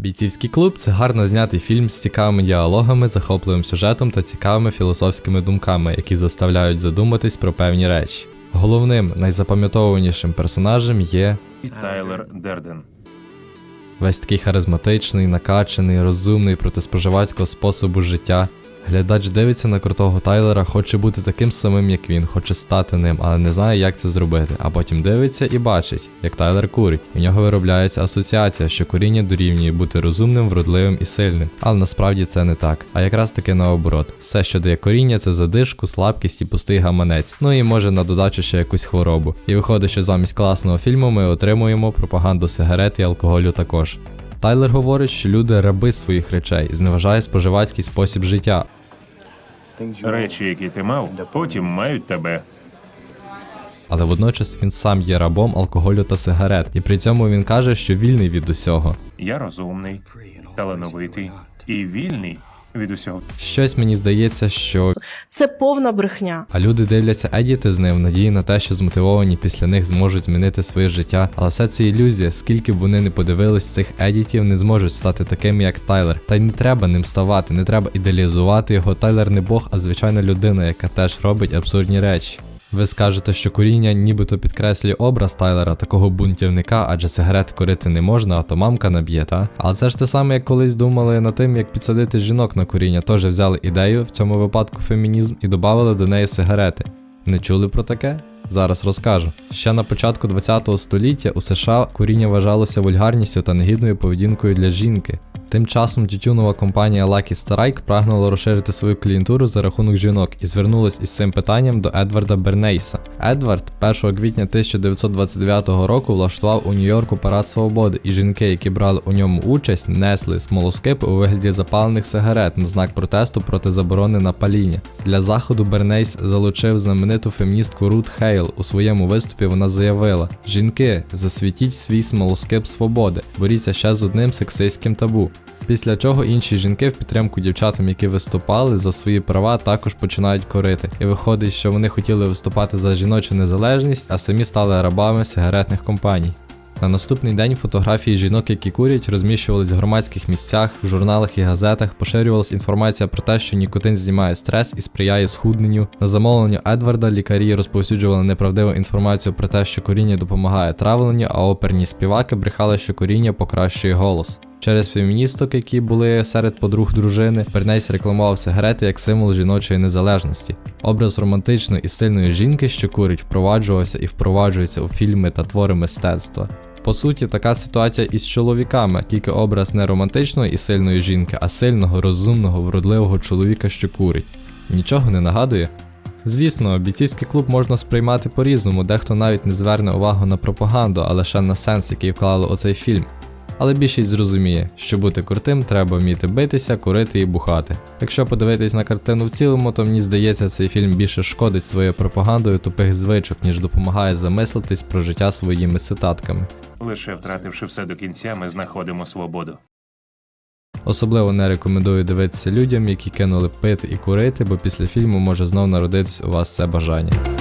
Бійцівський клуб це гарно знятий фільм з цікавими діалогами, захопливим сюжетом та цікавими філософськими думками, які заставляють задуматись про певні речі. Головним найзапам'ятовуванішим персонажем є Тайлер Дерден. весь такий харизматичний, накачаний, розумний проти споживацького способу життя. Глядач дивиться на крутого Тайлера, хоче бути таким самим, як він, хоче стати ним, але не знає, як це зробити. А потім дивиться і бачить, як Тайлер курить. В нього виробляється асоціація, що куріння дорівнює бути розумним, вродливим і сильним. Але насправді це не так. А якраз таки наоборот. Все, що дає коріння, це задишку, слабкість і пустий гаманець. Ну і може на додачу ще якусь хворобу. І виходить, що замість класного фільму ми отримуємо пропаганду сигарет і алкоголю також. Тайлер говорить, що люди раби своїх речей, зневажає споживацький спосіб життя. Речі, які ти мав, потім мають тебе. Але водночас він сам є рабом алкоголю та сигарет, і при цьому він каже, що вільний від усього. Я розумний, талановитий і вільний від усього. Щось мені здається, що Це повна брехня. а люди дивляться едіти з ним в надії на те, що змотивовані після них зможуть змінити своє життя. Але все це ілюзія, скільки б вони не подивились цих едітів, не зможуть стати такими, як Тайлер. Та й не треба ним ставати, не треба ідеалізувати його. Тайлер не Бог, а звичайна людина, яка теж робить абсурдні речі. Ви скажете, що куріння нібито підкреслює образ Тайлера, такого бунтівника, адже сигарет курити не можна, а то мамка наб'є, та? Але це ж те саме, як колись думали над тим, як підсадити жінок на куріння. Теж взяли ідею, в цьому випадку фемінізм, і додали до неї сигарети. Не чули про таке? Зараз розкажу. Ще на початку 20 століття у США куріння вважалося вульгарністю та негідною поведінкою для жінки. Тим часом тютюнова компанія Lucky Strike прагнула розширити свою клієнтуру за рахунок жінок і звернулась із цим питанням до Едварда Бернейса. Едвард 1 квітня 1929 року влаштував у Нью-Йорку парад свободи, і жінки, які брали у ньому участь, несли смолоскип у вигляді запалених сигарет на знак протесту проти заборони на паління. Для заходу Бернейс залучив знамениту феміністку Рут Хейл. У своєму виступі вона заявила: Жінки, засвітіть свій смолоскип свободи, боріться ще з одним сексистським табу. Після чого інші жінки в підтримку дівчатам, які виступали за свої права, також починають корити. І виходить, що вони хотіли виступати за жіночу незалежність, а самі стали рабами сигаретних компаній. На наступний день фотографії жінок, які курять, розміщувались в громадських місцях, в журналах і газетах, поширювалась інформація про те, що нікотин знімає стрес і сприяє схудненню. На замовлення Едварда лікарі розповсюджували неправдиву інформацію про те, що коріння допомагає травленню, а оперні співаки брехали, що коріння покращує голос. Через феміністок, які були серед подруг дружини, Бернейс рекламував сигарети як символ жіночої незалежності. Образ романтичної і сильної жінки, що курить, впроваджувався і впроваджується у фільми та твори мистецтва. По суті, така ситуація і з чоловіками, тільки образ не романтичної і сильної жінки, а сильного, розумного, вродливого чоловіка, що курить. Нічого не нагадує? Звісно, бійцівський клуб можна сприймати по-різному, дехто навіть не зверне увагу на пропаганду, а лише на сенс, який вклали у цей фільм. Але більшість зрозуміє, що бути крутим треба вміти битися, курити і бухати. Якщо подивитись на картину в цілому, то мені здається, цей фільм більше шкодить своєю пропагандою тупих звичок, ніж допомагає замислитись про життя своїми цитатками. Лише втративши все до кінця, ми знаходимо свободу. Особливо не рекомендую дивитися людям, які кинули пити і курити, бо після фільму може знов народитись у вас це бажання.